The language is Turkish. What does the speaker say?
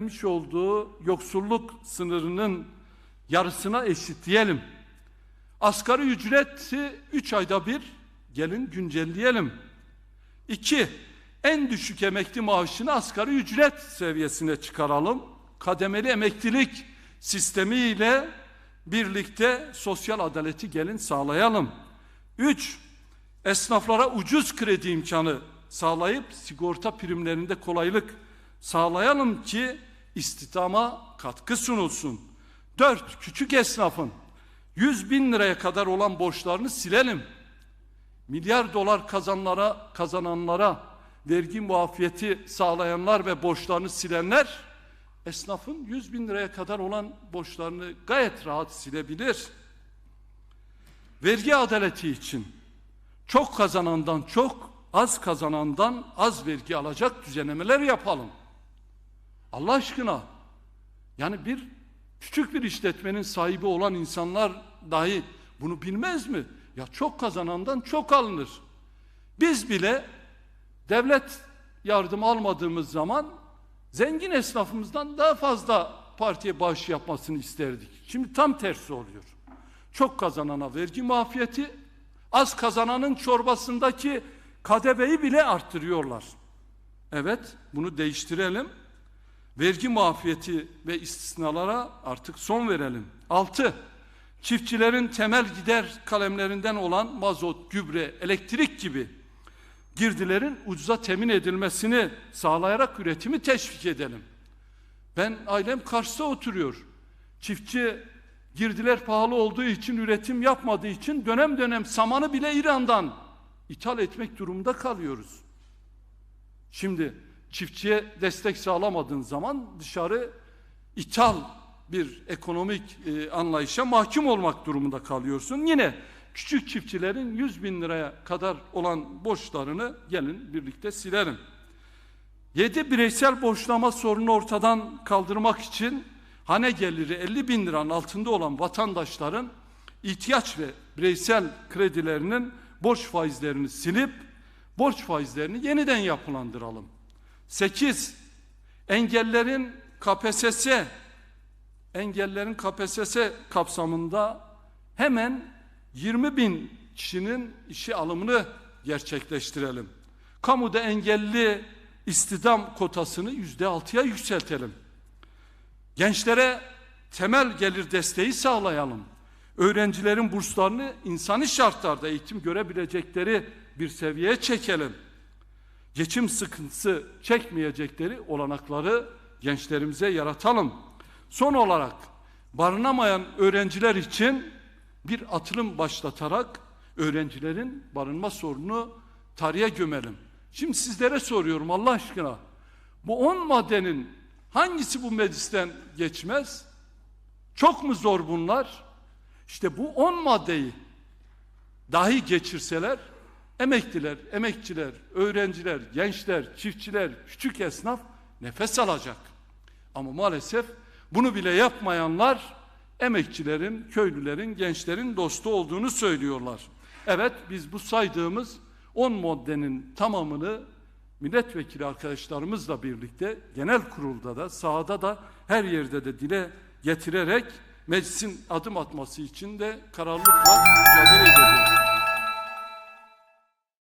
vermiş olduğu yoksulluk sınırının yarısına eşitleyelim. Asgari ücreti 3 ayda bir gelin güncelleyelim. 2. En düşük emekli maaşını asgari ücret seviyesine çıkaralım. Kademeli emeklilik sistemiyle birlikte sosyal adaleti gelin sağlayalım. 3. Esnaflara ucuz kredi imkanı sağlayıp sigorta primlerinde kolaylık sağlayalım ki istihdama katkı sunulsun. 4. Küçük esnafın 100 bin liraya kadar olan borçlarını silelim. Milyar dolar kazanlara, kazananlara vergi muafiyeti sağlayanlar ve borçlarını silenler esnafın 100 bin liraya kadar olan borçlarını gayet rahat silebilir. Vergi adaleti için çok kazanandan çok, az kazanandan az vergi alacak düzenlemeler yapalım. Allah aşkına yani bir küçük bir işletmenin sahibi olan insanlar dahi bunu bilmez mi? Ya çok kazanandan çok alınır. Biz bile devlet yardım almadığımız zaman zengin esnafımızdan daha fazla partiye bağış yapmasını isterdik. Şimdi tam tersi oluyor. Çok kazanana vergi muafiyeti, az kazananın çorbasındaki kadebeyi bile arttırıyorlar. Evet, bunu değiştirelim. Vergi muafiyeti ve istisnalara artık son verelim. 6. Çiftçilerin temel gider kalemlerinden olan mazot, gübre, elektrik gibi girdilerin ucuza temin edilmesini sağlayarak üretimi teşvik edelim. Ben ailem Kars'ta oturuyor. Çiftçi girdiler pahalı olduğu için üretim yapmadığı için dönem dönem samanı bile İran'dan ithal etmek durumunda kalıyoruz. Şimdi çiftçiye destek sağlamadığın zaman dışarı ithal bir ekonomik e, anlayışa mahkum olmak durumunda kalıyorsun. Yine küçük çiftçilerin 100 bin liraya kadar olan borçlarını gelin birlikte silerim. 7 bireysel borçlama sorunu ortadan kaldırmak için hane geliri 50 bin liranın altında olan vatandaşların ihtiyaç ve bireysel kredilerinin borç faizlerini silip borç faizlerini yeniden yapılandıralım. 8. Engellerin KPSS engellerin KPSS kapsamında hemen 20 bin kişinin işe alımını gerçekleştirelim. Kamuda engelli istihdam kotasını yüzde altıya yükseltelim. Gençlere temel gelir desteği sağlayalım. Öğrencilerin burslarını insani şartlarda eğitim görebilecekleri bir seviyeye çekelim. Geçim sıkıntısı çekmeyecekleri olanakları gençlerimize yaratalım. Son olarak barınamayan öğrenciler için bir atılım başlatarak öğrencilerin barınma sorununu tarihe gömelim. Şimdi sizlere soruyorum Allah aşkına. Bu on maddenin hangisi bu meclisten geçmez? Çok mu zor bunlar? İşte bu on maddeyi dahi geçirseler emekliler, emekçiler, öğrenciler, gençler, çiftçiler, küçük esnaf nefes alacak. Ama maalesef bunu bile yapmayanlar emekçilerin, köylülerin, gençlerin dostu olduğunu söylüyorlar. Evet biz bu saydığımız 10 maddenin tamamını milletvekili arkadaşlarımızla birlikte genel kurulda da sahada da her yerde de dile getirerek meclisin adım atması için de kararlılıkla mücadele edeceğiz.